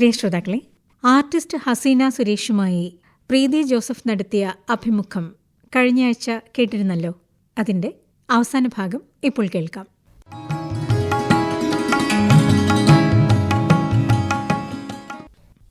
പ്രിയ ശ്രോതാക്കളെ ആർട്ടിസ്റ്റ് ഹസീന സുരേഷുമായി പ്രീതി ജോസഫ് നടത്തിയ അഭിമുഖം കഴിഞ്ഞയാഴ്ച കേട്ടിരുന്നല്ലോ. അതിന്റെ അവസാന ഭാഗം ഇപ്പോൾ കേൾക്കാം.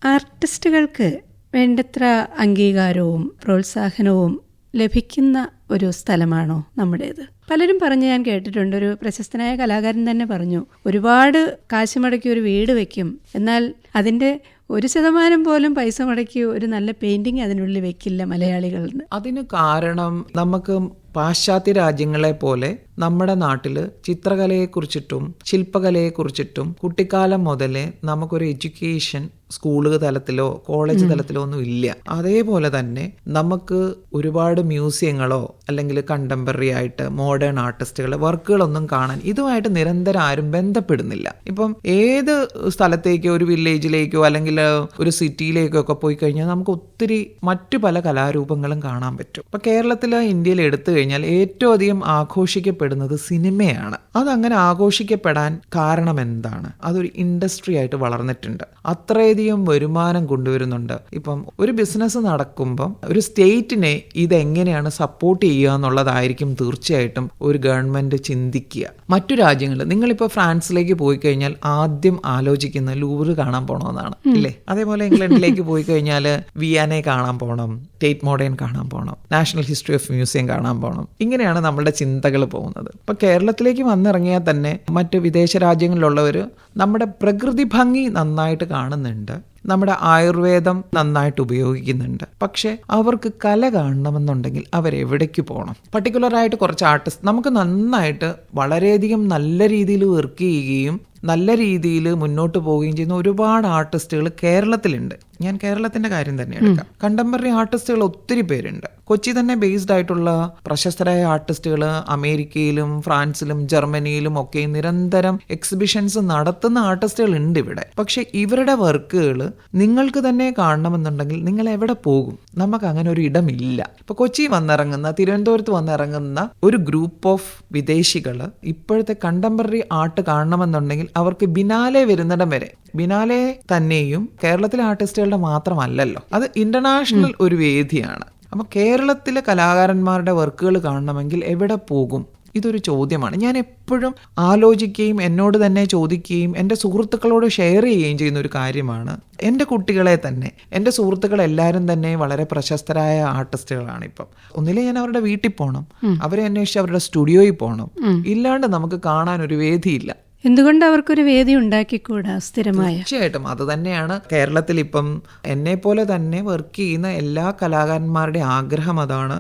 ആർട്ടിസ്റ്റുകൾക്ക് വേണ്ടത്ര അംഗീകാരവും പ്രോത്സാഹനവും ലഭിക്കുന്ന ഒരു സ്ഥലമാണോ നമ്മുടേത്? പലരും പറഞ്ഞ് ഞാൻ കേട്ടിട്ടുണ്ട്. ഒരു പ്രശസ്തനായ കലാകാരൻ തന്നെ പറഞ്ഞു ഒരുപാട് കാശ് മുടക്കി ഒരു വീട് വെക്കും. എന്നാൽ അതിന്റെ ഒരു ശതമാനം പോലും പൈസ മുടക്കി ഒരു നല്ല പെയിന്റിങ് അതിനുള്ളിൽ വെക്കില്ല മലയാളികൾ അതിന് കാരണം നമുക്ക് പാശ്ചാത്യ രാജ്യങ്ങളെ പോലെ നമ്മുടെ നാട്ടിൽ ചിത്രകലയെക്കുറിച്ചിട്ടും ശില്പകലയെക്കുറിച്ചിട്ടും കുട്ടിക്കാലം മുതലേ നമുക്കൊരു എഡ്യൂക്കേഷൻ സ്കൂൾ തലത്തിലോ കോളേജ് തലത്തിലോ ഒന്നും ഇല്ല. അതേപോലെ തന്നെ നമുക്ക് ഒരുപാട് മ്യൂസിയങ്ങളോ അല്ലെങ്കിൽ കണ്ടംപററി ആയിട്ട് മോഡേൺ ആർട്ടിസ്റ്റുകൾ വർക്കുകളൊന്നും കാണാൻ ഇതുമായിട്ട് നിരന്തരം ആരും ബന്ധപ്പെടുന്നില്ല. ഇപ്പം ഏത് സ്ഥലത്തേക്കോ ഒരു വില്ലേജിലേക്കോ അല്ലെങ്കിൽ ഒരു സിറ്റിയിലേക്കോ ഒക്കെ പോയി കഴിഞ്ഞാൽ നമുക്ക് ഒത്തിരി മറ്റു പല കലാരൂപങ്ങളും കാണാൻ പറ്റും. ഇപ്പൊ കേരളത്തിൽ ഇന്ത്യയിൽ എടുത്തു കഴിഞ്ഞാൽ ഏറ്റവും അധികം ആഘോഷിക്കപ്പെടുന്നത് സിനിമയാണ്. അതങ്ങനെ ആഘോഷിക്കപ്പെടാൻ കാരണം എന്താണ്? അതൊരു ഇൻഡസ്ട്രി ആയിട്ട് വളർന്നിട്ടുണ്ട്. അത്രയധികം വരുമാനം കൊണ്ടുവരുന്നുണ്ട്. ഇപ്പം ഒരു ബിസിനസ് നടക്കുമ്പം ഒരു സ്റ്റേറ്റിനെ ഇതെങ്ങനെയാണ് സപ്പോർട്ട് ചെയ്യുക എന്നുള്ളതായിരിക്കും തീർച്ചയായിട്ടും ഒരു ഗവൺമെന്റ് ചിന്തിക്കുക. മറ്റു രാജ്യങ്ങൾ നിങ്ങളിപ്പോൾ ഫ്രാൻസിലേക്ക് പോയി കഴിഞ്ഞാൽ ആദ്യം ആലോചിക്കുന്ന ലൂവർ കാണാൻ പോകണമെന്നാണ് അല്ലേ അതേപോലെ ഇംഗ്ലണ്ടിലേക്ക് പോയി കഴിഞ്ഞാൽ വിയാനെ കാണാൻ പോകണം സ്റ്റേറ്റ് മോഡേൺ കാണാൻ പോകണം നാഷണൽ ഹിസ്റ്ററി ഓഫ് മ്യൂസിയം കാണാൻ പോകണം ഇങ്ങനെയാണ് നമ്മുടെ ചിന്തകൾ പോകുന്നത്. ഇപ്പൊ കേരളത്തിലേക്ക് വന്നിറങ്ങിയാൽ തന്നെ മറ്റ് വിദേശ രാജ്യങ്ങളിലുള്ളവർ നമ്മുടെ പ്രകൃതി ഭംഗി നന്നായിട്ട് കാണുന്നുണ്ട്. നമ്മുടെ ആയുർവേദം നന്നായിട്ട് ഉപയോഗിക്കുന്നുണ്ട്. പക്ഷെ അവർക്ക് കല കാണണമെന്നുണ്ടെങ്കിൽ അവരെവിടേക്ക് പോകണം പർട്ടിക്കുലർ ആയിട്ട് കുറച്ച് ആർട്ടിസ്റ്റ് നമുക്ക് നന്നായിട്ട് വളരെയധികം നല്ല രീതിയിൽ വർക്ക് ചെയ്യുകയും നല്ല രീതിയിൽ മുന്നോട്ട് പോവുകയും ചെയ്യുന്ന ഒരുപാട് ആർട്ടിസ്റ്റുകൾ കേരളത്തിലുണ്ട്. ഞാൻ കേരളത്തിന്റെ കാര്യം തന്നെ എടുക്കാം. കണ്ടംപററി ആർട്ടിസ്റ്റുകൾ ഒത്തിരി പേരുണ്ട്. കൊച്ചി തന്നെ ബേസ്ഡ് ആയിട്ടുള്ള പ്രശസ്തരായ ആർട്ടിസ്റ്റുകൾ അമേരിക്കയിലും ഫ്രാൻസിലും ജർമ്മനിയിലും ഒക്കെ നിരന്തരം എക്സിബിഷൻസ് നടത്തുന്ന ആർട്ടിസ്റ്റുകൾ ഉണ്ട് ഇവിടെ. പക്ഷെ ഇവരുടെ വർക്കുകൾ നിങ്ങൾക്ക് തന്നെ കാണണമെന്നുണ്ടെങ്കിൽ നിങ്ങൾ എവിടെ പോകും? നമുക്ക് അങ്ങനെ ഒരു ഇടമില്ല. ഇപ്പൊ കൊച്ചി വന്നിറങ്ങുന്ന തിരുവനന്തപുരത്ത് വന്നിറങ്ങുന്ന ഒരു ഗ്രൂപ്പ് ഓഫ് വിദേശികൾ ഇപ്പോഴത്തെ കണ്ടംപററി ആർട്ട് കാണണമെന്നുണ്ടെങ്കിൽ അവർക്ക് ബിനാലെ വരുന്നിടം വരെ ബിനാലെ തന്നെയും കേരളത്തിലെ ആർട്ടിസ്റ്റുകളുടെ മാത്രമല്ലല്ലോ. അത് ഇന്റർനാഷണൽ ഒരു വേദിയാണ്. അപ്പൊ കേരളത്തിലെ കലാകാരന്മാരുടെ വർക്കുകൾ കാണണമെങ്കിൽ എവിടെ പോകും? ഇതൊരു ചോദ്യമാണ്. ഞാൻ എപ്പോഴും ആലോചിക്കുകയും എന്നോട് തന്നെ ചോദിക്കുകയും എന്റെ സുഹൃത്തുക്കളോട് ഷെയർ ചെയ്യുകയും ചെയ്യുന്ന ഒരു കാര്യമാണ്. എന്റെ കുട്ടികളെ തന്നെ എന്റെ സുഹൃത്തുക്കൾ എല്ലാവരും തന്നെ വളരെ പ്രശസ്തരായ ആർട്ടിസ്റ്റുകളാണ് ഇപ്പം. ഒന്നിലെ ഞാൻ അവരുടെ വീട്ടിൽ പോകണം അവരെ അന്വേഷിച്ച് അവരുടെ സ്റ്റുഡിയോയിൽ പോകണം ഇല്ലാണ്ട് നമുക്ക് കാണാൻ ഒരു വേദിയില്ല. എന്തുകൊണ്ട് അവർക്കൊരു വേദി ഉണ്ടാക്കിക്കൂടാ സ്ഥിരമായ? തീർച്ചയായിട്ടും. അത് തന്നെയാണ് കേരളത്തിൽ ഇപ്പം എന്നെ പോലെ തന്നെ വർക്ക് ചെയ്യുന്ന എല്ലാ കലാകാരന്മാരുടെ ആഗ്രഹം അതാണ്.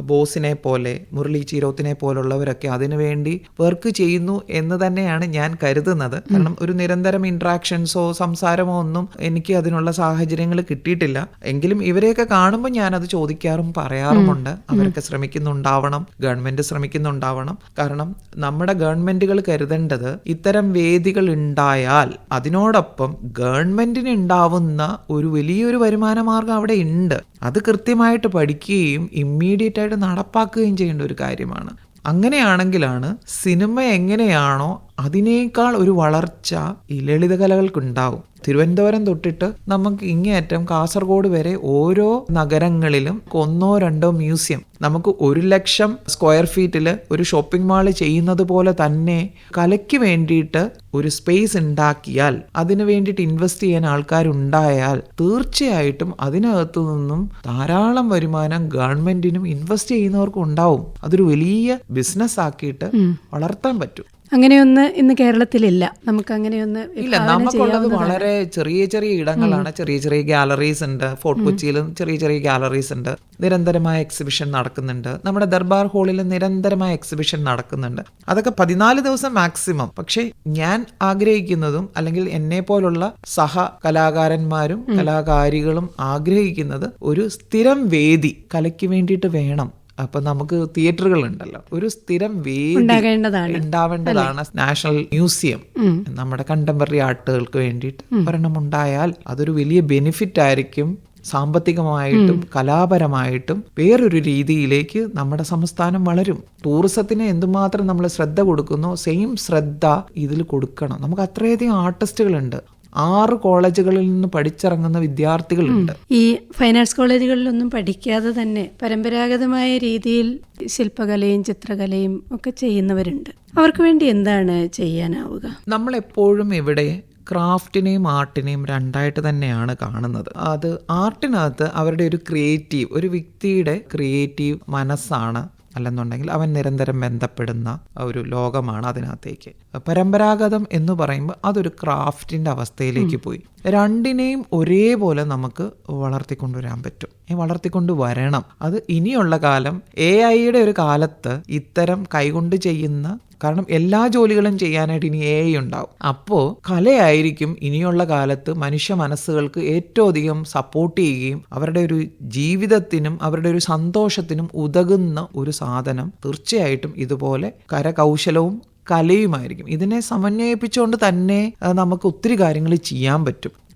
ബോസിനെ പോലെ മുരളി ചീരോത്തിനെ പോലുള്ളവരൊക്കെ അതിനുവേണ്ടി വർക്ക് ചെയ്യുന്നു എന്ന് തന്നെയാണ് ഞാൻ കരുതുന്നത്. കാരണം ഒരു നിരന്തരം ഇൻട്രാക്ഷൻസോ സംസാരമോ ഒന്നും എനിക്ക് അതിനുള്ള സാഹചര്യങ്ങൾ കിട്ടിയിട്ടില്ല. എങ്കിലും ഇവരെയൊക്കെ കാണുമ്പോൾ ഞാൻ അത് ചോദിക്കാറും പറയാറുമുണ്ട്. അവരൊക്കെ ശ്രമിക്കുന്നുണ്ടാവണം ഗവൺമെന്റ് ശ്രമിക്കുന്നുണ്ടാവണം. കാരണം നമ്മുടെ ഗവൺമെന്റുകൾ കരുതേണ്ടത് ഇത്തരം വേദികൾ ഉണ്ടായാൽ അതിനോടൊപ്പം ഗവൺമെന്റിന് ഉണ്ടാവുന്ന ഒരു വലിയൊരു വരുമാന മാർഗം അവിടെ ഉണ്ട്. അത് കൃത്യമായിട്ട് പഠിക്കുകയും ഇമ്മീഡിയറ്റ് ആയിട്ട് നടപ്പാക്കുകയും ചെയ്യേണ്ട ഒരു കാര്യമാണ്. അങ്ങനെയാണെങ്കിലാണ് സിനിമ എങ്ങനെയാണോ അതിനേക്കാൾ ഒരു വളർച്ച ഈ ലളിതകലകൾക്കുണ്ടാവും. തിരുവനന്തപുരം തൊട്ടിട്ട് നമുക്ക് ഇങ്ങേയറ്റം കാസർഗോഡ് വരെ ഓരോ നഗരങ്ങളിലും ഒന്നോ രണ്ടോ മ്യൂസിയം. നമുക്ക് ഒരു ലക്ഷം സ്ക്വയർ ഫീറ്റിൽ ഒരു ഷോപ്പിംഗ് മാൾ ചെയ്യുന്നത് പോലെ തന്നെ കലയ്ക്ക് വേണ്ടിയിട്ട് ഒരു സ്പേസ് ഉണ്ടാക്കിയാൽ അതിനു വേണ്ടിയിട്ട് ഇൻവെസ്റ്റ് ചെയ്യാൻ ആൾക്കാരുണ്ടായാൽ തീർച്ചയായിട്ടും അതിനകത്തു നിന്നും ധാരാളം വരുമാനം ഗവൺമെന്റിനും ഇൻവെസ്റ്റ് ചെയ്യുന്നവർക്കും ഉണ്ടാവും. അതൊരു വലിയ ബിസിനസ് ആക്കിയിട്ട് വളർത്താൻ പറ്റും. അങ്ങനെയൊന്ന് ഇന്ന് കേരളത്തിലില്ല. നമുക്ക് അങ്ങനെയൊന്ന് ഇല്ല നമുക്കുള്ളത് വളരെ ചെറിയ ചെറിയ ഇടങ്ങളാണ്. ചെറിയ ചെറിയ ഗാലറീസ് ഉണ്ട്. ഫോർട്ട് കൊച്ചിയിലും ചെറിയ ചെറിയ ഗാലറീസ് ഉണ്ട്. നിരന്തരമായ എക്സിബിഷൻ നടക്കുന്നുണ്ട്. നമ്മുടെ ദർബാർ ഹാളിൽ നിരന്തരമായ എക്സിബിഷൻ നടക്കുന്നുണ്ട്. അതൊക്കെ പതിനാല് ദിവസം മാക്സിമം പക്ഷെ ഞാൻ ആഗ്രഹിക്കുന്നതും അല്ലെങ്കിൽ എന്നെ പോലുള്ള സഹ കലാകാരന്മാരും കലാകാരികളും ആഗ്രഹിക്കുന്നത് ഒരു സ്ഥിരം വേദി കലയ്ക്ക് വേണ്ടിയിട്ട് വേണം. അപ്പൊ നമുക്ക് തിയേറ്ററുകൾ ഉണ്ടല്ലോ ഒരു സ്ഥിരം വേദി ഉണ്ടാവേണ്ടതാണ് നാഷണൽ മ്യൂസിയം. നമ്മുടെ കണ്ടംപററി ആർട്ടുകൾക്ക് വേണ്ടിയിട്ട്. ഒരെണ്ണം ഉണ്ടായാൽ അതൊരു വലിയ ബെനിഫിറ്റ് ആയിരിക്കും. സാമ്പത്തികമായിട്ടും കലാപരമായിട്ടും വേറൊരു രീതിയിലേക്ക് നമ്മുടെ സംസ്ഥാനം വളരും. ടൂറിസത്തിന് എന്തുമാത്രം നമ്മൾ ശ്രദ്ധ കൊടുക്കുന്നോ സെയിം ശ്രദ്ധ ഇതിൽ കൊടുക്കണം. നമുക്ക് അത്രയധികം ആർട്ടിസ്റ്റുകളുണ്ട് ആറ് കോളേജുകളിൽ നിന്ന് പഠിച്ചിറങ്ങുന്ന വിദ്യാർത്ഥികളുണ്ട്. ഈ ഫൈൻ ആർട്സ് കോളേജുകളിലൊന്നും പഠിക്കാതെ തന്നെ പരമ്പരാഗതമായ രീതിയിൽ ശില്പകലയും ചിത്രകലയും ഒക്കെ ചെയ്യുന്നവരുണ്ട്. അവർക്ക് വേണ്ടി എന്താണ് ചെയ്യാനാവുക? നമ്മൾ എപ്പോഴും ഇവിടെ ക്രാഫ്റ്റിനെയും ആർട്ടിനെയും രണ്ടായിട്ട് തന്നെയാണ് കാണുന്നത്. അത് ആർട്ടിനകത്ത് അവരുടെ ഒരു ക്രിയേറ്റീവ് ഒരു വ്യക്തിയുടെ ക്രിയേറ്റീവ് മനസ്സാണ് അല്ലെന്നുണ്ടെങ്കിൽ അവൻ നിരന്തരം ബന്ധപ്പെടുന്ന ഒരു ലോകമാണ് അതിനകത്തേക്ക്. പരമ്പരാഗതം എന്ന് പറയുമ്പോൾ അതൊരു ക്രാഫ്റ്റിന്റെ അവസ്ഥയിലേക്ക് പോയി. രണ്ടിനെയും ഒരേപോലെ നമുക്ക് വളർത്തിക്കൊണ്ടുവരാൻ പറ്റും. ഈ വളർത്തിക്കൊണ്ട് വരണം. അത് ഇനിയുള്ള കാലം എ ഐയുടെ ഒരു കാലത്ത് ഇത്തരം കൈകൊണ്ട് ചെയ്യുന്ന കാരണം എല്ലാ ജോലികളും ചെയ്യാനായിട്ട് ഇനി എ ഉണ്ടാവും. അപ്പോൾ കലയായിരിക്കും ഇനിയുള്ള കാലത്ത് മനുഷ്യ മനസ്സുകൾക്ക് ഏറ്റവും അധികം സപ്പോർട്ട് ചെയ്യുകയും അവരുടെ ഒരു ജീവിതത്തിനും അവരുടെ ഒരു സന്തോഷത്തിനും ഉതകുന്ന ഒരു സാധനം തീർച്ചയായിട്ടും ഇതുപോലെ കരകൗശലവും കലയുമായിരിക്കും. ഇതിനെ സമന്വയിപ്പിച്ചുകൊണ്ട് തന്നെ നമുക്ക് ഒത്തിരി കാര്യങ്ങൾ ചെയ്യാൻ പറ്റും.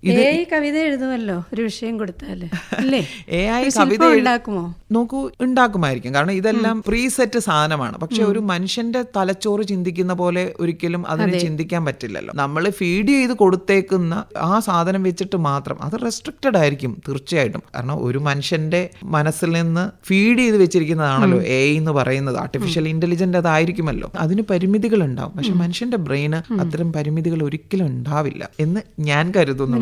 കവിത എഴുതുമല്ലോ? ഒരു വിഷയം കൊടുത്താൽ. എ ഐ കവിത ഉണ്ടാക്കുമോ? നോക്കൂ ഉണ്ടാക്കുമായിരിക്കും. കാരണം ഇതെല്ലാം പ്രീസെറ്റ് സാധനമാണ്. പക്ഷെ ഒരു മനുഷ്യന്റെ തലച്ചോറ് ചിന്തിക്കുന്ന പോലെ ഒരിക്കലും അതിന് ചിന്തിക്കാൻ പറ്റില്ലല്ലോ. നമ്മൾ ഫീഡ് ചെയ്ത് കൊടുത്തേക്കുന്ന ആ സാധനം വെച്ചിട്ട് മാത്രം അത് റെസ്ട്രിക്റ്റഡ് ആയിരിക്കും തീർച്ചയായിട്ടും. കാരണം ഒരു മനുഷ്യന്റെ മനസ്സിൽ നിന്ന് ഫീഡ് ചെയ്ത് വെച്ചിരിക്കുന്നതാണല്ലോ എ എന്ന് പറയുന്നത്. ആർട്ടിഫിഷ്യൽ ഇന്റലിജന്റ് അതായിരിക്കുമല്ലോ. അതിന് പരിമിതികൾ ഉണ്ടാവും. പക്ഷെ മനുഷ്യന്റെ ബ്രെയിന് അത്തരം പരിമിതികൾ ഒരിക്കലും ഉണ്ടാവില്ല എന്ന് ഞാൻ കരുതുന്നു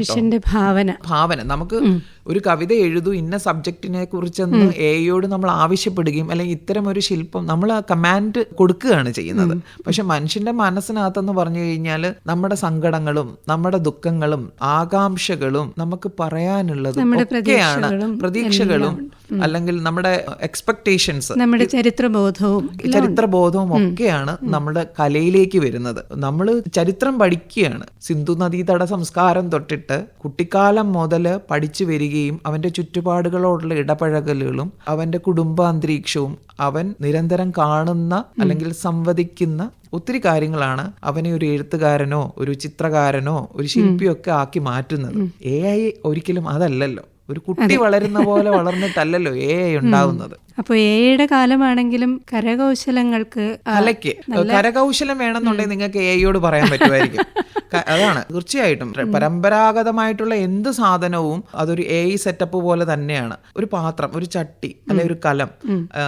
ഭാവന. ഭാവന. നമുക്ക് ഒരു കവിത എഴുതൂ ഇന്ന സബ്ജക്റ്റിനെ കുറിച്ചെന്ന് എയോട് നമ്മൾ ആവശ്യപ്പെടുകയും അല്ലെങ്കിൽ ഇത്തരം ഒരു ശില്പം നമ്മൾ ആ കമാൻഡ് കൊടുക്കുകയാണ് ചെയ്യുന്നത്. പക്ഷെ മനുഷ്യന്റെ മനസ്സിനകത്തെന്ന് പറഞ്ഞു കഴിഞ്ഞാൽ നമ്മുടെ സങ്കടങ്ങളും നമ്മുടെ ദുഃഖങ്ങളും ആകാംക്ഷകളും നമുക്ക് പറയാനുള്ളത് ഒക്കെയാണ് പ്രതീക്ഷകളും പ്രതീക്ഷകളും അല്ലെങ്കിൽ നമ്മുടെ എക്സ്പെക്ടേഷൻസ് നമ്മുടെ ചരിത്രബോധവും ചരിത്രബോധവും ഒക്കെയാണ് നമ്മുടെ കലയിലേക്ക് വരുന്നത്. നമ്മൾ ചരിത്രം പഠിക്കുകയാണ്. സിന്ധു നദീതട സംസ്കാരം തൊട്ടിട്ട് കുട്ടിക്കാലം മുതൽ പഠിച്ചു വരികയും അവന്റെ ചുറ്റുപാടുകളോടുള്ള ഇടപഴകലുകളും അവന്റെ കുടുംബാന്തരീക്ഷവും അവൻ നിരന്തരം കാണുന്ന അല്ലെങ്കിൽ സംവദിക്കുന്ന ഒത്തിരി കാര്യങ്ങളാണ് അവനെ ഒരു എഴുത്തുകാരനോ ഒരു ചിത്രകാരനോ ഒരു ശില്പിയോ ഒക്കെ ആക്കി മാറ്റുന്നത്. എ ഐ ഒരിക്കലും അതല്ലല്ലോ. ഒരു കുട്ടി വളരുന്ന പോലെ വളർന്നിട്ടല്ലല്ലോ എ ഐ ഉണ്ടാവുന്നത്. അപ്പൊ എയുടെ കാലമാണെങ്കിലും കരകൗശലങ്ങൾക്ക് കലയ്ക്ക് കരകൗശലം വേണമെന്നുണ്ടെങ്കിൽ നിങ്ങൾക്ക് എയോട് പറയാൻ പറ്റുമായിരിക്കും. അതാണ്. തീർച്ചയായിട്ടും. പരമ്പരാഗതമായിട്ടുള്ള എന്ത് സാധനവും അതൊരു എ ഐ സെറ്റപ്പ് പോലെ തന്നെയാണ്. ഒരു പാത്രം ഒരു ചട്ടി അല്ലെ ഒരു കലം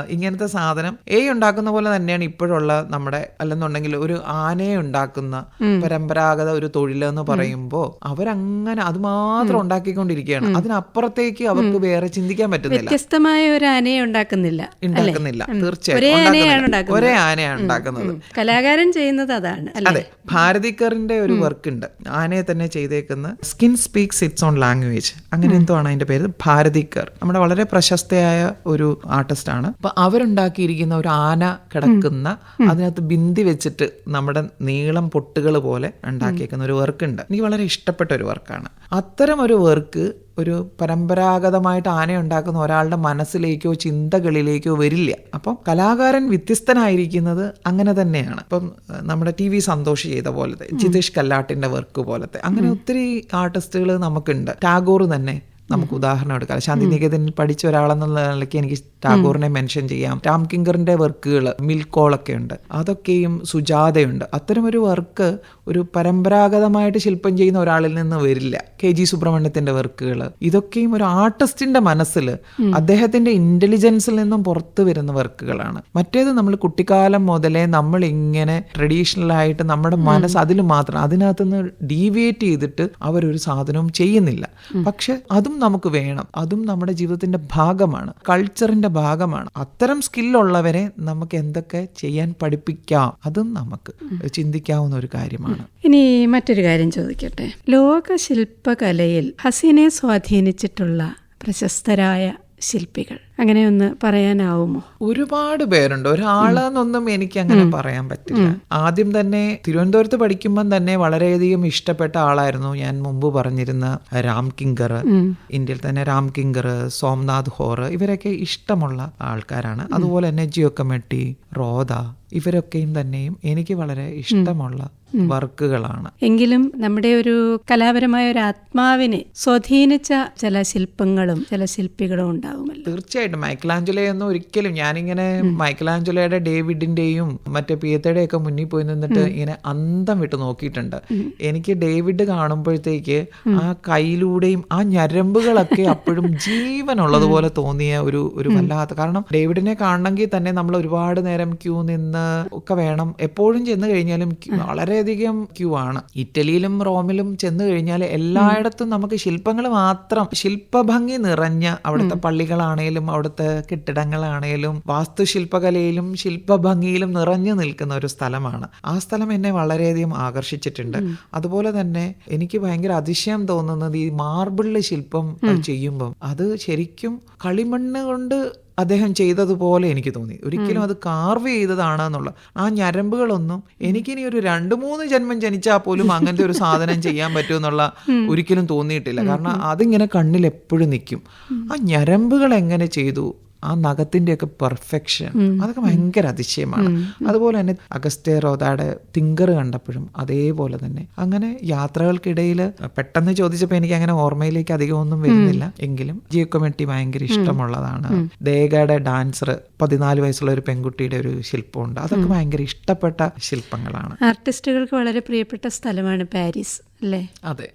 ഇങ്ങനത്തെ സാധനം എ ഉണ്ടാക്കുന്ന പോലെ തന്നെയാണ് ഇപ്പോഴുള്ള നമ്മുടെ അല്ലെന്നുണ്ടെങ്കിൽ ഒരു ആനയെ ഉണ്ടാക്കുന്ന പരമ്പരാഗത ഒരു തൊഴിലെന്ന് പറയുമ്പോൾ അവരങ്ങനെ അത് മാത്രം ഉണ്ടാക്കിക്കൊണ്ടിരിക്കുകയാണ്. അതിനപ്പുറത്തേക്ക് അവർക്ക് വേറെ ചിന്തിക്കാൻ പറ്റുന്നില്ല. വ്യത്യസ്തമായ ഒരു ആനയെ ഉണ്ടാക്കുന്നില്ല ഉണ്ടാക്കുന്നില്ല. തീർച്ചയായും. ഒരേ ആനയാണ് ഉണ്ടാക്കുന്നത്. കലാകാരൻ ചെയ്യുന്നത് അതാണ് അതെ ഭാരതിക്കറിന്റെ ഒരു വർക്ക് ഉണ്ട്. ആനയെ തന്നെ ചെയ്തേക്കുന്ന skin speaks its own language അങ്ങനെ എന്തോ ആണ് അതിന്റെ പേര്? ഭാരതിക്കർ. നമ്മുടെ വളരെ പ്രശസ്തയായ ഒരു ആർട്ടിസ്റ്റ് ആണ്. അപ്പൊ അവരുണ്ടാക്കിയിരിക്കുന്ന ഒരു ആന കിടക്കുന്ന അതിനകത്ത് ബിന്ദി വെച്ചിട്ട് നമ്മുടെ നീളം പൊട്ടുകൾ പോലെ ഉണ്ടാക്കിയേക്കുന്ന ഒരു വർക്ക് ഉണ്ട്. എനിക്ക് വളരെ ഇഷ്ടപ്പെട്ട ഒരു വർക്കാണ് അത്തരം ഒരു വർക്ക് ഒരു പരമ്പരാഗതമായിട്ട് ആന ഉണ്ടാക്കുന്ന ഒരാളുടെ മനസ്സിലേക്കോ ചിന്തകളിലേക്കോ വരില്ല. അപ്പം കലാകാരൻ വ്യത്യസ്തനായിരിക്കുന്നത് അങ്ങനെ തന്നെയാണ്. ഇപ്പം നമ്മുടെ ടി വി സന്തോഷ് ചെയ്ത പോലത്തെ ജിതേഷ് കല്ലാട്ടിന്റെ വർക്ക് പോലത്തെ അങ്ങനെ ഒത്തിരി ആർട്ടിസ്റ്റുകൾ നമുക്കുണ്ട്. ടാഗോർ തന്നെ നമുക്ക് ഉദാഹരണം എടുക്കാം. ശാന്തിനികേതനിൽ പഠിച്ച ഒരാളെന്നുള്ള നിലയ്ക്ക് എനിക്ക് ടാഗോറിനെ മെൻഷൻ ചെയ്യാം. രാം കിങ്കറിന്റെ വർക്കുകൾ മിൽക്കോളൊക്കെ ഉണ്ട്. അതൊക്കെയും സുജാതയുണ്ട്. അത്തരം ഒരു വർക്ക് ഒരു പരമ്പരാഗതമായിട്ട് ശില്പം ചെയ്യുന്ന ഒരാളിൽ നിന്ന് വരില്ല. കെ ജി സുബ്രഹ്മണ്യത്തിന്റെ വർക്കുകൾ ഇതൊക്കെയും ഒരു ആർട്ടിസ്റ്റിന്റെ മനസ്സിൽ അദ്ദേഹത്തിന്റെ ഇന്റലിജൻസിൽ നിന്നും പുറത്തു വരുന്ന വർക്കുകളാണ്. മറ്റേത് നമ്മൾ കുട്ടിക്കാലം മുതലേ നമ്മൾ ഇങ്ങനെ ട്രഡീഷണൽ ആയിട്ട് നമ്മുടെ മനസ്സ് അതിൽ മാത്രം അതിനകത്ത് നിന്ന് ഡീവിയേറ്റ് ചെയ്തിട്ട് അവരൊരു സാധനവും ചെയ്യുന്നില്ല. പക്ഷെ അതും നമുക്ക് വേണം. അതും നമ്മുടെ ജീവിതത്തിന്റെ ഭാഗമാണ്. കൾച്ചറിന്റെ ഭാഗമാണ്. അത്തരം സ്കില്ലുള്ളവരെ നമുക്ക് എന്തൊക്കെ ചെയ്യാൻ പഠിപ്പിക്കാം? അതും നമുക്ക് ചിന്തിക്കാവുന്ന ഒരു കാര്യമാണ്. ഇനി മറ്റൊരു കാര്യം ചോദിക്കട്ടെ? ലോക ശില്പകലയിൽ ഹസീനെ സ്വാധീനിച്ചിട്ടുള്ള പ്രശസ്തരായ ശില്പികൾ. അങ്ങനെ ഒന്ന് പറയാനാവുമോ? ഒരുപാട് പേരുണ്ട്. ഒരാളെന്നൊന്നും എനിക്ക് അങ്ങനെ പറയാൻ പറ്റില്ല. ആദ്യം തന്നെ തിരുവനന്തപുരത്ത് പഠിക്കുമ്പം തന്നെ വളരെയധികം ഇഷ്ടപ്പെട്ട ആളായിരുന്നു ഞാൻ മുമ്പ് പറഞ്ഞിരുന്ന രാം കിങ്കർ. ഇന്ത്യയിൽ തന്നെ രാം കിങ്കർ സോംനാഥ് ഹോർ ഇവരൊക്കെ ഇഷ്ടമുള്ള ആൾക്കാരാണ്. അതുപോലെ തന്നെ ജിയോ കമ്മിറ്റി റോദ ഇവരൊക്കെയും തന്നെയും എനിക്ക് വളരെ ഇഷ്ടമുള്ള വർക്കുകളാണ്. എങ്കിലും നമ്മുടെ ഒരു കലാപരമായ ഒരു ആത്മാവിനെ സ്വാധീനിച്ച ചില ശില്പങ്ങളും ചില ശില്പികളും ഉണ്ടാവുമല്ലോ. തീർച്ചയായിട്ടും. തീർച്ചയായിട്ടും എന്ന് ഒരിക്കലും ഞാനിങ്ങനെ മൈക്കലാഞ്ചുലയുടെ ഡേവിഡിന്റെയും മറ്റേ പിയത്തയുടെ ഒക്കെ മുന്നിൽ പോയി നിന്നിട്ട് ഇങ്ങനെ അന്തം വിട്ട് നോക്കിയിട്ടുണ്ട്. എനിക്ക് ഡേവിഡ് കാണുമ്പോഴത്തേക്ക് ആ കയ്യിലൂടെയും ആ ഞരമ്പുകളൊക്കെ അപ്പോഴും ജീവനുള്ളതുപോലെ തോന്നിയ ഒരു ഒരു വല്ലാത്ത കാരണം ഡേവിഡിനെ കാണണമെങ്കിൽ തന്നെ നമ്മൾ ഒരുപാട് നേരം ക്യൂ നിന്ന് ഒക്കെ വേണം. എപ്പോഴും ചെന്ന് കഴിഞ്ഞാലും queue വളരെയധികം ക്യൂ ആണ്. ഇറ്റലിയിലും റോമിലും ചെന്ന് കഴിഞ്ഞാൽ എല്ലായിടത്തും നമുക്ക് ശില്പങ്ങൾ മാത്രം ശില്പഭംഗി നിറഞ്ഞ അവിടുത്തെ പള്ളികളാണേലും അവിടുത്തെ കെട്ടിടങ്ങളാണേലും വാസ്തുശില്പകലയിലും ശില്പഭംഗിയിലും നിറഞ്ഞു നിൽക്കുന്ന ഒരു സ്ഥലമാണ്. ആ സ്ഥലം എന്നെ വളരെയധികം ആകർഷിച്ചിട്ടുണ്ട്. അതുപോലെ തന്നെ എനിക്ക് ഭയങ്കര അതിശയം തോന്നുന്നത് ഈ മാർബിളിൽ ശില്പം ചെയ്യുമ്പം. അത് ശരിക്കും കളിമണ്ണ് കൊണ്ട് അദ്ദേഹം ചെയ്തതുപോലെ എനിക്ക് തോന്നി. ഒരിക്കലും അത് കാർവ് ചെയ്തതാണെന്നുള്ള ആ ഞരമ്പുകളൊന്നും എനിക്കിനി ഒരു രണ്ട് മൂന്ന് ജന്മം ജനിച്ചാൽ പോലും അങ്ങനത്തെ ഒരു സാധനം ചെയ്യാൻ പറ്റുമെന്നുള്ള ഒരിക്കലും തോന്നിയിട്ടില്ല. കാരണം അതിങ്ങനെ കണ്ണിൽ എപ്പോഴും നിൽക്കും ആ ഞരമ്പുകൾ എങ്ങനെ ചെയ്തു? ആ നഖത്തിന്റെ ഒക്കെ പെർഫെക്ഷൻ അതൊക്കെ ഭയങ്കര അതിശയമാണ്. അതുപോലെ തന്നെ അഗസ്റ്റേ റോദാടെ തിങ്കർ കണ്ടപ്പോഴും അതേപോലെ തന്നെ. അങ്ങനെ യാത്രകൾക്കിടയിൽ പെട്ടെന്ന് ചോദിച്ചപ്പോൾ എനിക്ക് അങ്ങനെ ഓർമ്മയിലേക്ക് അധികം ഒന്നും വരുന്നില്ല. എങ്കിലും ജിയോക്കൊമെട്ടി ഭയങ്കര ഇഷ്ടമുള്ളതാണ്. ദേഗയുടെ ഡാൻസർ പതിനാല് വയസ്സുള്ള ഒരു പെൺകുട്ടിയുടെ ഒരു ശില്പമുണ്ട്. അതൊക്കെ ഭയങ്കര ഇഷ്ടപ്പെട്ട ശില്പങ്ങളാണ്. ആർട്ടിസ്റ്റുകൾക്ക് വളരെ പ്രിയപ്പെട്ട സ്ഥലമാണ് പാരീസ്. അല്ലേ? അതെ.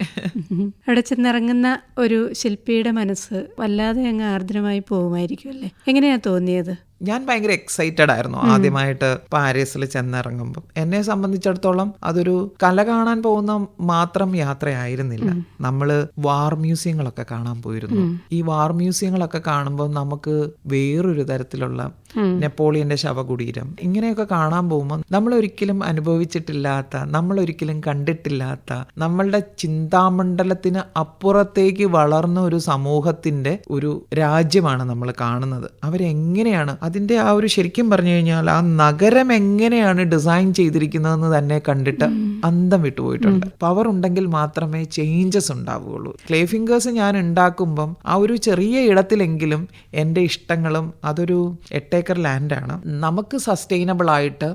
അവിടെ ചെന്നിറങ്ങുന്ന ഒരു ശില്പിയുടെ മനസ്സ് വല്ലാതെ അങ്ങ് ആർദ്രമായി പോകുമായിരിക്കും അല്ലേ? എങ്ങനെയാ തോന്നിയത്? ഞാൻ ഭയങ്കര എക്സൈറ്റഡ് ആയിരുന്നു ആദ്യമായിട്ട് പാരീസിൽ ചെന്നിറങ്ങുമ്പോൾ എന്നെ സംബന്ധിച്ചിടത്തോളം അതൊരു കല കാണാൻ പോകുന്ന മാത്രം യാത്രയായിരുന്നില്ല. നമ്മൾ വാർ മ്യൂസിയങ്ങളൊക്കെ കാണാൻ പോയിരുന്നു. ഈ വാർ മ്യൂസിയങ്ങളൊക്കെ കാണുമ്പോൾ നമുക്ക് വേറൊരു തരത്തിലുള്ള നെപ്പോളിയന്റെ ശവകുടീരം ഇങ്ങനെയൊക്കെ കാണാൻ പോകുമ്പോൾ നമ്മൾ ഒരിക്കലും അനുഭവിച്ചിട്ടില്ലാത്ത നമ്മൾ ഒരിക്കലും കണ്ടിട്ടില്ലാത്ത നമ്മളുടെ ചിന്താമണ്ഡലത്തിന് അപ്പുറത്തേക്ക് വളർന്ന ഒരു സമൂഹത്തിന്റെ ഒരു രാജ്യമാണ് നമ്മൾ കാണുന്നത്. അവരെങ്ങനെയാണ് അതിന്റെ ആ ഒരു ശരിക്കും പറഞ്ഞു കഴിഞ്ഞാൽ ആ നഗരം എങ്ങനെയാണ് ഡിസൈൻ ചെയ്തിരിക്കുന്നതെന്ന് തന്നെ കണ്ടിട്ട് അന്തം വിട്ടുപോയിട്ടുണ്ട് പവർ ഉണ്ടെങ്കിൽ മാത്രമേ ചേഞ്ചസ് ഉണ്ടാവുകയുള്ളൂ. ക്ലേ ഫിംഗേഴ്സ് ഞാൻ ഉണ്ടാക്കുമ്പം ആ ഒരു ചെറിയ ഇടത്തിലെങ്കിലും എന്റെ ഇഷ്ടങ്ങളും അതൊരു എട്ടേക്കർ ലാൻഡാണ് നമുക്ക് സസ്റ്റൈനബിൾ ആയിട്ട്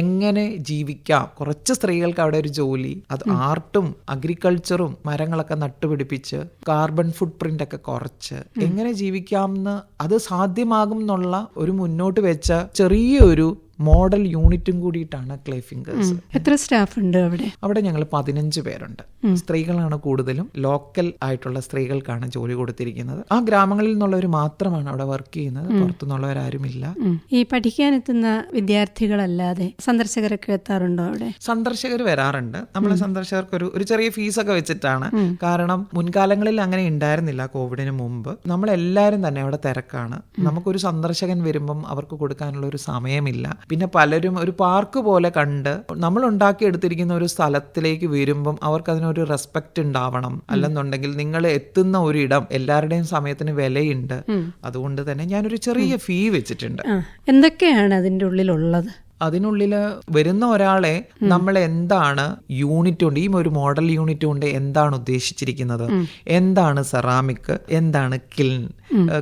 എങ്ങനെ ജീവിക്കാം? കുറച്ച് സ്ത്രീകൾക്ക് അവിടെ ഒരു ജോലി അത് ആർട്ടും അഗ്രികൾച്ചറും മരങ്ങളൊക്കെ നട്ടുപിടിപ്പിച്ച് കാർബൺ ഫുട് പ്രിന്റ് ഒക്കെ കുറച്ച് എങ്ങനെ ജീവിക്കാം എന്ന് അത് സാധ്യമാകും എന്നുള്ള ഒരു മുന്നോട്ട് വെച്ച ചെറിയൊരു മോഡൽ യൂണിറ്റും കൂടിയിട്ടാണ് ക്ലേ ഫിംഗേഴ്സ്. എത്ര സ്റ്റാഫ് ഉണ്ട് അവിടെ? അവിടെ ഞങ്ങൾ പതിനഞ്ച് പേരുണ്ട്. സ്ത്രീകളാണ് കൂടുതലും. ലോക്കൽ ആയിട്ടുള്ള സ്ത്രീകൾക്കാണ് ജോലി കൊടുത്തിരിക്കുന്നത്. ആ ഗ്രാമങ്ങളിൽ നിന്നുള്ളവർ മാത്രമാണ് അവിടെ വർക്ക് ചെയ്യുന്നത്. പുറത്തുനിന്നുള്ളവരാരുമില്ല. ഇല്ല ഈ പഠിക്കാനെത്തുന്ന വിദ്യാർത്ഥികളല്ലാതെ സന്ദർശകരൊക്കെ എത്താറുണ്ടോ അവിടെ? സന്ദർശകർ വരാറുണ്ട്. നമ്മളെ സന്ദർശകർക്ക് ഒരു ഒരു ചെറിയ ഫീസൊക്കെ വെച്ചിട്ടാണ്. കാരണം മുൻകാലങ്ങളിൽ അങ്ങനെ ഉണ്ടായിരുന്നില്ല കോവിഡിന് മുമ്പ്. നമ്മളെല്ലാവരും തന്നെ അവിടെ തിരക്കാണ്. നമുക്കൊരു സന്ദർശകൻ വരുമ്പം അവർക്ക് കൊടുക്കാനുള്ള ഒരു സമയമില്ല. പിന്നെ പലരും ഒരു പാർക്ക് പോലെ കണ്ട് നമ്മൾ ഉണ്ടാക്കിയെടുത്തിരിക്കുന്ന ഒരു സ്ഥലത്തിലേക്ക് വരുമ്പം അവർക്ക് അതിനൊരു റെസ്പെക്റ്റ് ഉണ്ടാവണം അല്ലെന്നുണ്ടെങ്കിൽ നിങ്ങൾ എത്തുന്ന ഒരു ഇടം എല്ലാവരുടെയും സമയത്തിന് വിലയുണ്ട്. അതുകൊണ്ട് തന്നെ ഞാനൊരു ചെറിയ ഫീ വെച്ചിട്ടുണ്ട്. എന്തൊക്കെയാണ് അതിന്റെ ഉള്ളിലുള്ളത്? അതിനുള്ളിൽ വരുന്ന ഒരാളെ നമ്മൾ എന്താണ് യൂണിറ്റ് ഉണ്ട് ഈ ഒരു മോഡൽ യൂണിറ്റ് കൊണ്ട് എന്താണ് ഉദ്ദേശിച്ചിരിക്കുന്നത്? എന്താണ് സെറാമിക് എന്താണ് കിൽൻ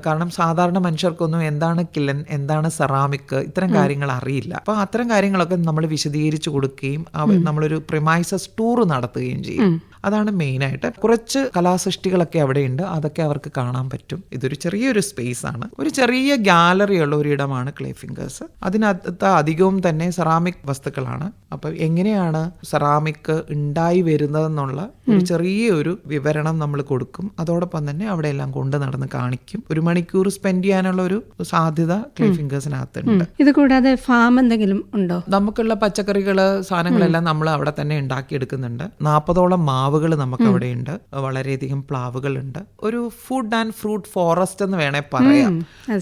കാരണം സാധാരണ മനുഷ്യർക്കൊന്നും എന്താണ് കിലൻ എന്താണ് സെറാമിക് ഇത്തരം കാര്യങ്ങൾ അറിയില്ല. അപ്പൊ അത്തരം കാര്യങ്ങളൊക്കെ നമ്മൾ വിശദീകരിച്ചു കൊടുക്കുകയും നമ്മളൊരു പ്രിമൈസസ് ടൂർ നടത്തുകയും ചെയ്യും. അതാണ് മെയിനായിട്ട്. കുറച്ച് കലാസൃഷ്ടികളൊക്കെ അവിടെയുണ്ട്. അതൊക്കെ അവർക്ക് കാണാൻ പറ്റും. ഇതൊരു ചെറിയൊരു സ്പേസ് ആണ് ഒരു ചെറിയ ഗാലറി ഉള്ള ഒരു ഇടമാണ് ക്ലേ ഫിംഗേഴ്സ്. അതിനകത്ത് അധികവും തന്നെ സെറാമിക് വസ്തുക്കളാണ്. അപ്പൊ എങ്ങനെയാണ് സെറാമിക് ഉണ്ടായി വരുന്നതെന്നുള്ള ഒരു ചെറിയൊരു വിവരണം നമ്മൾ കൊടുക്കും. അതോടൊപ്പം തന്നെ അവിടെ എല്ലാം കൊണ്ട് നടന്ന് കാണിക്കും. ഒരു മണിക്കൂർ സ്പെൻഡ് ചെയ്യാനുള്ള ഒരു സാധ്യത ക്ലേ ഫിംഗേഴ്സിനകത്തുണ്ട്. ഇത് കൂടാതെ ഫാം എന്തെങ്കിലും ഉണ്ടോ? നമുക്കുള്ള പച്ചക്കറികൾ സാധനങ്ങളെല്ലാം നമ്മൾ അവിടെ തന്നെ ഉണ്ടാക്കിയെടുക്കുന്നുണ്ട്. നാൽപ്പതോളം മാവുകൾ നമുക്ക് അവിടെയുണ്ട്. വളരെയധികം പ്ലാവുകളുണ്ട്. ഒരു ഫുഡ് ആൻഡ് ഫ്രൂട്ട് ഫോറസ്റ്റ് എന്ന് വേണേ പറയാം.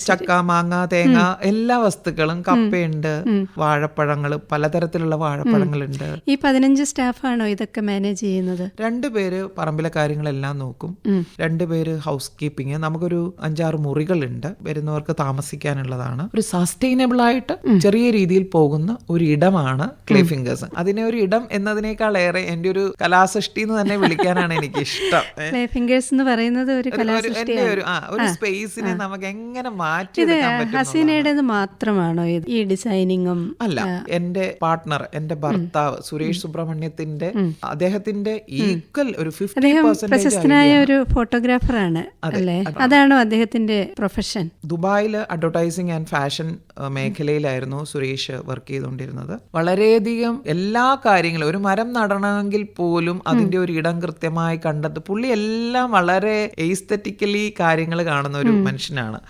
ചക്ക മാങ്ങ തേങ്ങ എല്ലാ വസ്തുക്കളും കപ്പയുണ്ട്. വാഴപ്പഴങ്ങൾ പലതരത്തിലുള്ള വാഴപ്പഴങ്ങൾ ഉണ്ട് ഈ പതിനഞ്ച് സ്റ്റാഫാണോ ഇതൊക്കെ മാനേജ് ചെയ്യുന്നത്? രണ്ടുപേര് പറമ്പിലെ കാര്യങ്ങളെല്ലാം നോക്കും. രണ്ടുപേര് ഹൗസ് കീപ്പിംഗ് നമുക്കൊരു അഞ്ചാറ് മുറികളുണ്ട്. വരുന്നവർക്ക് താമസിക്കാനുള്ളതാണ്. ഒരു സസ്റ്റൈനബിൾ ആയിട്ട് ചെറിയ രീതിയിൽ പോകുന്ന ഒരു ഇടമാണ് ക്ലേ ഫിംഗേഴ്സ്. അതിനെ ഒരു ഇടം എന്നതിനേക്കാൾ ഏറെ എന്റെ ഒരു കലാസൃഷ്ടി എന്ന് തന്നെ വിളിക്കാനാണ് എനിക്ക് ഇഷ്ടം ഫിംഗേഴ്സ് എന്ന് പറയുന്നത് ഒരു ഒരു- സ്പേസിനെ നമുക്ക് എങ്ങനെ മാറ്റി ഇത് ഹസീനയുടേത് മാത്രമാണോ ഈ ഡിസൈനിങ്ങും അല്ല എന്റെ പാർട്ട്ണർ എന്റെ ഭർത്താവ് സുരേഷ് സുബ്രഹ്മണ്യത്തിന്റെ അദ്ദേഹത്തിന്റെ ഈക്വൽ ഒരു പ്രശസ്തനായ ഒരു ഫോട്ടോഗ്രാഫറാണ് അല്ലേ? അതാണോ. അദ്ദേഹത്തിന്റെ പ്രൊഫഷൻ ദുബായിൽ അഡ്വർടൈസിംഗ് ആൻഡ് ഫാഷൻ മേഖലയിലായിരുന്നു സുരേഷ് വർക്ക് ചെയ്തുകൊണ്ടിരുന്നത്. വളരെയധികം എല്ലാ കാര്യങ്ങളും ഒരു മരം നടണമെങ്കിൽ പോലും അതിന്റെ ഒരു ഇടം കൃത്യമായി കണ്ടെത്തി പുള്ളി എല്ലാം വളരെ എയ്സ്തറ്റിക്കലി കാര്യങ്ങൾ കാണുന്ന ഒരു മനുഷ്യനാണ്.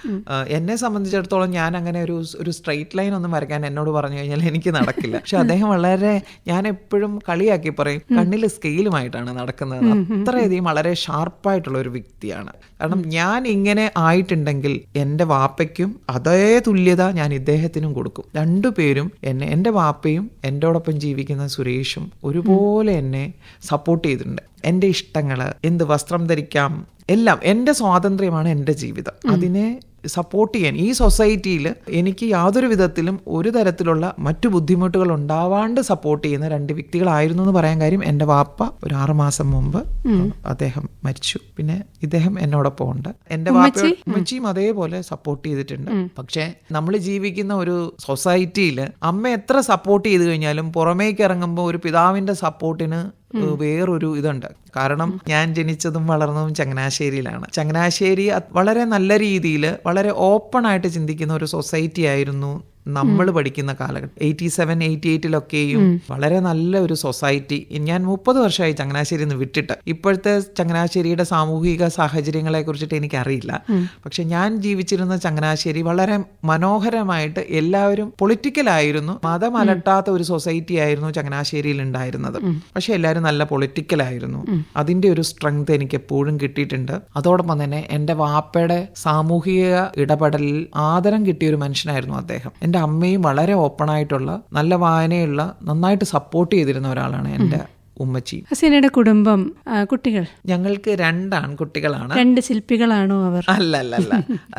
എന്നെ സംബന്ധിച്ചിടത്തോളം ഞാൻ അങ്ങനെ ഒരു ഒരു സ്ട്രൈറ്റ് ലൈൻ ഒന്നും വരയ്ക്കാൻ എന്നോട് പറഞ്ഞു കഴിഞ്ഞാൽ എനിക്ക് നടക്കില്ല. പക്ഷെ അദ്ദേഹം വളരെ ഞാൻ എപ്പോഴും കളിയാക്കി പറയും കണ്ണിൽ സ്കെയിലുമായിട്ടാണ് നടക്കുന്നത്. അത്രയധികം വളരെ ഷാർപ്പായിട്ടുള്ള ഒരു വ്യക്തിയാണ്. കാരണം ഞാൻ ഇങ്ങനെ ആയിട്ടുണ്ടെങ്കിൽ എന്റെ വാപ്പയ്ക്കും അതേ തുല്യത ഞാൻ ഇദ്ദേഹത്തിനും കൊടുക്കും. രണ്ടുപേരും എന്നെ എന്റെ വാപ്പയും എന്റോടൊപ്പം ജീവിക്കുന്ന സുരേഷും ഒരുപോലെ എന്നെ സപ്പോർട്ട് ചെയ്തിട്ടുണ്ട്. എന്റെ ഇഷ്ടങ്ങൾ എന്ത് വസ്ത്രം ധരിക്കാം എല്ലാം എന്റെ സ്വാതന്ത്ര്യമാണ് എന്റെ ജീവിതം. അതിനെ സപ്പോർട്ട് ചെയ്യാൻ. ഈ സൊസൈറ്റിയിൽ എനിക്ക് യാതൊരു വിധത്തിലും ഒരു തരത്തിലുള്ള മറ്റു ബുദ്ധിമുട്ടുകൾ ഉണ്ടാവാണ്ട് സപ്പോർട്ട് ചെയ്യുന്ന രണ്ട് വ്യക്തികളായിരുന്നു എന്ന് പറയാൻ കാര്യം എന്റെ വാപ്പ ഒരു ആറുമാസം മുമ്പ് അദ്ദേഹം മരിച്ചു. പിന്നെ ഇദ്ദേഹം എന്നോടൊപ്പം ഉണ്ട്. എന്റെ വാപ്പ ഉമ്മച്ചിയും അതേപോലെ സപ്പോർട്ട് ചെയ്തിട്ടുണ്ട്. പക്ഷേ നമ്മൾ ജീവിക്കുന്ന ഒരു സൊസൈറ്റിയിൽ അമ്മ എത്ര സപ്പോർട്ട് ചെയ്ത് കഴിഞ്ഞാലും പുറമേക്ക് ഇറങ്ങുമ്പോൾ ഒരു പിതാവിന്റെ സപ്പോർട്ടിന് വേറൊരു ഇതുണ്ട്. കാരണം ഞാൻ ജനിച്ചതും വളർന്നതും ചങ്ങനാശ്ശേരിയിലാണ്. ചങ്ങനാശ്ശേരി വളരെ നല്ല രീതിയിൽ വളരെ ഓപ്പൺ ആയിട്ട് ചിന്തിക്കുന്ന ഒരു സൊസൈറ്റി ആയിരുന്നു നമ്മൾ പഠിക്കുന്ന കാലഘട്ടം എയ്റ്റി സെവൻ എയ്റ്റി എയ്റ്റിലൊക്കെയും വളരെ നല്ല ഒരു സൊസൈറ്റി ഞാൻ മുപ്പത് വർഷമായി ചങ്ങനാശ്ശേരി നിന്ന് വിട്ടിട്ട്. ഇപ്പോഴത്തെ ചങ്ങനാശ്ശേരിയുടെ സാമൂഹിക സാഹചര്യങ്ങളെ കുറിച്ചിട്ട് എനിക്കറിയില്ല. പക്ഷെ ഞാൻ ജീവിച്ചിരുന്ന ചങ്ങനാശ്ശേരി വളരെ മനോഹരമായിട്ട് എല്ലാവരും പൊളിറ്റിക്കലായിരുന്നു മതമലട്ടാത്ത മതം ഒരു സൊസൈറ്റി ആയിരുന്നു ചങ്ങനാശ്ശേരിയിൽ ഉണ്ടായിരുന്നത്. പക്ഷെ എല്ലാവരും നല്ല പൊളിറ്റിക്കലായിരുന്നു അതിന്റെ ഒരു സ്ട്രെങ്ത് എനിക്ക് എപ്പോഴും കിട്ടിയിട്ടുണ്ട്. അതോടൊപ്പം തന്നെ എന്റെ വാപ്പയുടെ സാമൂഹിക ഇടപെടലിൽ ആദരം കിട്ടിയ ഒരു മനുഷ്യനായിരുന്നു അദ്ദേഹം. എന്റെ അമ്മയും വളരെ ഓപ്പണായിട്ടുള്ള നല്ല വായനയുള്ള നന്നായിട്ട് സപ്പോർട്ട് ചെയ്തിരുന്ന ഒരാളാണ് എന്റെ ഉമ്മച്ചി. ഹസീനയുടെ കുടുംബം കുട്ടികൾ? ഞങ്ങൾക്ക് രണ്ട് ആൺകുട്ടികളാണ് രണ്ട് ശില്പികളാണോ അവർ? അല്ല അല്ല അല്ല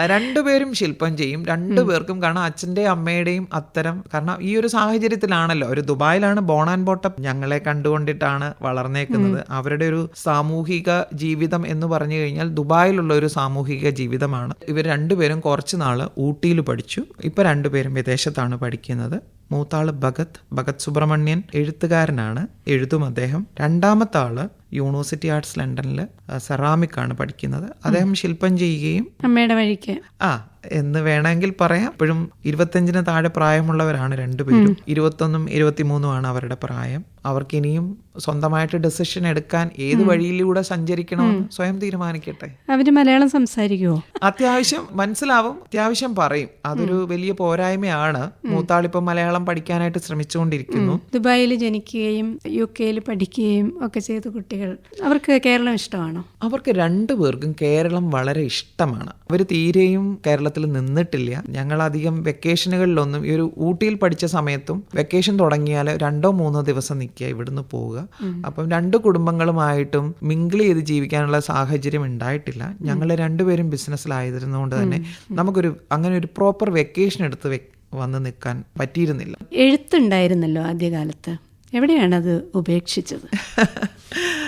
രണ്ടുപേരും ശില്പം ചെയ്യും. രണ്ടുപേർക്കും കാരണം അച്ഛന്റെയും അമ്മയുടെയും അത്തരം. കാരണം ഈ ഒരു സാഹചര്യത്തിലാണല്ലോ. ഒരു ദുബായിലാണ് ബോൺ ആൻഡ് ബോട്ടം ഞങ്ങളെ കണ്ടുകൊണ്ടിട്ടാണ് വളർന്നേക്കുന്നത്. അവരുടെ ഒരു സാമൂഹിക ജീവിതം എന്ന് പറഞ്ഞു കഴിഞ്ഞാൽ ദുബായിലുള്ള ഒരു സാമൂഹിക ജീവിതമാണ്. ഇവർ രണ്ടുപേരും കുറച്ച് നാൾ ഊട്ടിയിൽ പഠിച്ചു. ഇപ്പൊ രണ്ടുപേരും വിദേശത്താണ് പഠിക്കുന്നത്. മൂത്താൾ ഭഗത് ഭഗത് സുബ്രഹ്മണ്യൻ എഴുത്തുകാരനാണ്. എഴുതും അദ്ദേഹം. രണ്ടാമത്തെ ആൾ യൂണിവേഴ്സിറ്റി ആർട്സ് ലണ്ടനിൽ സെറാമിക് ആണ് പഠിക്കുന്നത്. അദ്ദേഹം ശില്പം ചെയ്യുകയും അമ്മയുടെ വഴിക്ക്. ആ എന്ന് വേണമെങ്കിൽ പറയാം. ഇപ്പോഴും ഇരുപത്തഞ്ചിന് താഴെ പ്രായമുള്ളവരാണ് രണ്ടുപേരും ഇരുപത്തൊന്നും ഇരുപത്തിമൂന്നുമാണ് അവരുടെ പ്രായം. അവർക്ക് ഇനിയും സ്വന്തമായിട്ട് ഡെസിഷൻ എടുക്കാൻ ഏത് വഴിയിലൂടെ സഞ്ചരിക്കണമെന്ന് സ്വയം തീരുമാനിക്കട്ടെ. അവർ മലയാളം സംസാരിക്കുമോ അത്യാവശ്യം മനസ്സിലാവും. അത്യാവശ്യം പറയും. അതൊരു വലിയ പോരായ്മയാണ്. മൂത്താളിപ്പം മലയാളം പഠിക്കാനായിട്ട് ശ്രമിച്ചുകൊണ്ടിരിക്കുന്നു. ദുബായിൽ ജനിക്കുകയും യു കെയിൽ പഠിക്കുകയും ഒക്കെ ചെയ്ത കുട്ടികൾ. അവർക്ക് കേരളം ഇഷ്ടമാണോ? അവർക്ക് രണ്ടു പേർക്കും കേരളം വളരെ ഇഷ്ടമാണ്. അവർ തീരെയും കേരളത്തിൽ നിന്നിട്ടില്ല. ഞങ്ങൾ അധികം വെക്കേഷനുകളിലൊന്നും ഈ ഒരു ഊട്ടിയിൽ പഠിച്ച സമയത്തും വെക്കേഷൻ തുടങ്ങിയാൽ രണ്ടോ മൂന്നോ ദിവസം നിൽക്കുക ഇവിടുന്ന് പോവുക. അപ്പം രണ്ട് കുടുംബങ്ങളുമായിട്ടും മിങ്കിൾ ചെയ്ത് ജീവിക്കാനുള്ള സാഹചര്യം ഉണ്ടായിട്ടില്ല. ഞങ്ങൾ രണ്ടുപേരും ബിസിനസ്സിലായിരുന്നതുകൊണ്ട് തന്നെ നമുക്കൊരു അങ്ങനെ ഒരു പ്രോപ്പർ വെക്കേഷൻ എടുത്ത് വന്ന് നിൽക്കാൻ പറ്റിയിരുന്നില്ല. എഴുത്തുണ്ടായിരുന്നല്ലോ ആദ്യകാലത്ത്. എവിടെയാണ് അത് ഉപേക്ഷിച്ചത്?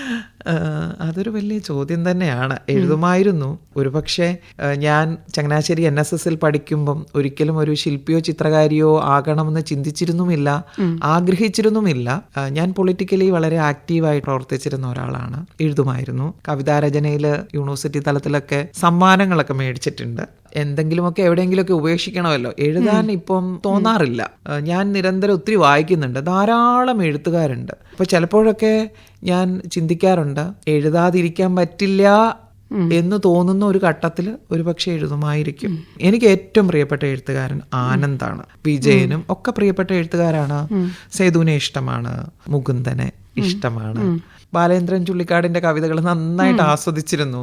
അതൊരു വലിയ ചോദ്യം തന്നെയാണ്. എഴുതുമായിരുന്നു. ഒരുപക്ഷെ പക്ഷേ ഞാൻ ചങ്ങനാശ്ശേരി എൻ എസ് എസിൽ പഠിക്കുമ്പം ഒരിക്കലും ഒരു ശില്പിയോ ചിത്രകാരിയോ ആകണമെന്ന് ചിന്തിച്ചിരുന്നുമില്ല ആഗ്രഹിച്ചിരുന്നുമില്ല. ഞാൻ പൊളിറ്റിക്കലി വളരെ ആക്റ്റീവായി പ്രവർത്തിച്ചിരുന്ന ഒരാളാണ്. എഴുതുമായിരുന്നു. കവിതാരചനയിൽ യൂണിവേഴ്സിറ്റി തലത്തിലൊക്കെ സമ്മാനങ്ങളൊക്കെ മേടിച്ചിട്ടുണ്ട്. എന്തെങ്കിലുമൊക്കെ എവിടെയെങ്കിലുമൊക്കെ ഉപേക്ഷിക്കണമല്ലോ. എഴുതാൻ ഇപ്പം തോന്നാറില്ല. ഞാൻ നിരന്തരം ഒത്തിരി വായിക്കുന്നുണ്ട്. ധാരാളം എഴുത്തുകാരുണ്ട്. അപ്പൊ ചിലപ്പോഴൊക്കെ ഞാൻ ചിന്തിക്കാറുണ്ട് എഴുതാതിരിക്കാൻ പറ്റില്ല എന്ന് തോന്നുന്ന ഒരു ഘട്ടത്തിൽ ഒരുപക്ഷെ എഴുതുമായിരിക്കും. എനിക്ക് ഏറ്റവും പ്രിയപ്പെട്ട എഴുത്തുകാരൻ ആനന്ദാണ്. വിജയനും ഒക്കെ പ്രിയപ്പെട്ട എഴുത്തുകാരാണ്. സേതുവിനെ ഇഷ്ടമാണ്. മുകുന്ദനെ ഇഷ്ടമാണ്. ബാലേന്ദ്രൻ ചുള്ളിക്കാടിന്റെ കവിതകൾ നന്നായിട്ട് ആസ്വദിച്ചിരുന്നു.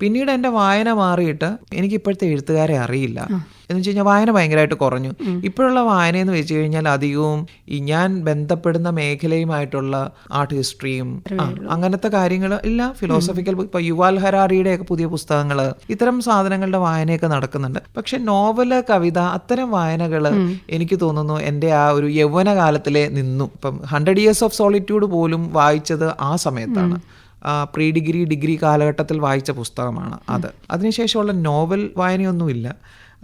പിന്നീട് എന്റെ വായന മാറിയിട്ട് എനിക്ക് ഇപ്പോഴത്തെ എഴുത്തുകാരെ അറിയില്ല. എന്ന് വെച്ച് കഴിഞ്ഞാൽ വായന ഭയങ്കരമായിട്ട് കുറഞ്ഞു. ഇപ്പോഴുള്ള വായന എന്ന് വെച്ച് കഴിഞ്ഞാൽ അധികവും ഈ ഞാൻ ബന്ധപ്പെടുന്ന മേഖലയുമായിട്ടുള്ള ആർട്ട് ഹിസ്റ്ററിയും അങ്ങനത്തെ കാര്യങ്ങൾ ഇല്ല ഫിലോസഫിക്കൽ ഇപ്പൊ യുവാൽ ഹരാറിയുടെ ഒക്കെ പുതിയ പുസ്തകങ്ങൾ ഇത്തരം സാധനങ്ങളുടെ വായനയൊക്കെ നടക്കുന്നുണ്ട്. പക്ഷെ നോവൽ കവിത അത്തരം വായനകൾ എനിക്ക് തോന്നുന്നു എന്റെ ആ ഒരു യൗവന കാലത്തിലെ നിന്നു. ഇപ്പം ഹൺഡ്രഡ് ഇയേഴ്സ് ഓഫ് സോളിറ്റ്യൂഡ് പോലും വായിച്ചത് ആ സമയത്താണ്. പ്രീ ഡിഗ്രി ഡിഗ്രി കാലഘട്ടത്തിൽ വായിച്ച പുസ്തകമാണ് അത്. അതിനുശേഷമുള്ള നോവൽ വായനയൊന്നുമില്ല.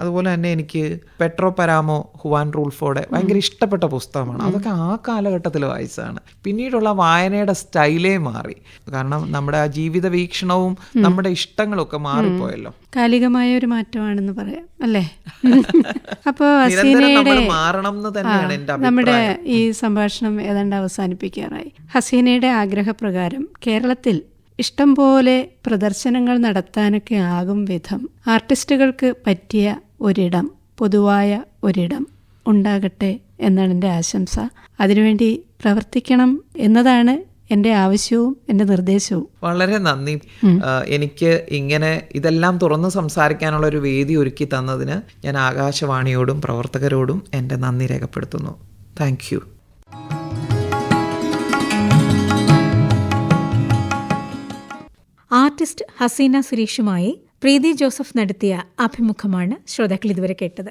അതുപോലെ തന്നെ എനിക്ക് പെട്രോ പരാമോ ഹുവാൻ റൂൾഫോടെ ഭയങ്കര ഇഷ്ടപ്പെട്ട പുസ്തകമാണ്. അതൊക്കെ ആ കാലഘട്ടത്തിൽ വായിച്ചതാണ്. പിന്നീടുള്ള വായനയുടെ സ്റ്റൈലേ മാറി. കാരണം നമ്മുടെ ആ ജീവിത വീക്ഷണവും നമ്മുടെ ഇഷ്ടങ്ങളും ഒക്കെ മാറിപ്പോയല്ലോ. കാലികമായ ഒരു മാറ്റമാണെന്ന് പറയാം അല്ലേ? അപ്പോൾ ഹസീനയുടെ നമ്മുടെ ഈ സംഭാഷണം ഏതാണ്ട് അവസാനിപ്പിക്കാറായി. ഹസീനയുടെ ആഗ്രഹപ്രകാരം കേരളത്തിൽ ഇഷ്ടം പോലെ പ്രദർശനങ്ങൾ നടത്താനൊക്കെ ആകും വിധം. ആർട്ടിസ്റ്റുകൾക്ക് പറ്റിയ ഒരിടം പൊതുവായ ഒരിടം ഉണ്ടാകട്ടെ എന്നാണ് എന്റെ ആശംസ. അതിനുവേണ്ടി പ്രവർത്തിക്കണം എന്നതാണ് എന്റെ ആവശ്യവും എന്റെ നിർദ്ദേശവും. വളരെ നന്ദി. എനിക്ക് ഇങ്ങനെ ഇതെല്ലാം തുറന്ന് സംസാരിക്കാനുള്ള ഒരു വേദി ഒരുക്കി തന്നതിന് ഞാൻ ആകാശവാണിയോടും പ്രവർത്തകരോടും എന്റെ നന്ദി രേഖപ്പെടുത്തുന്നു. Thank you. ആർട്ടിസ്റ്റ് ഹസീന സുരേഷുമായി പ്രീതി ജോസഫ് നടത്തിയ അഭിമുഖമാണ് ശ്രോതാക്കൾ ഇതുവരെ കേട്ടത്.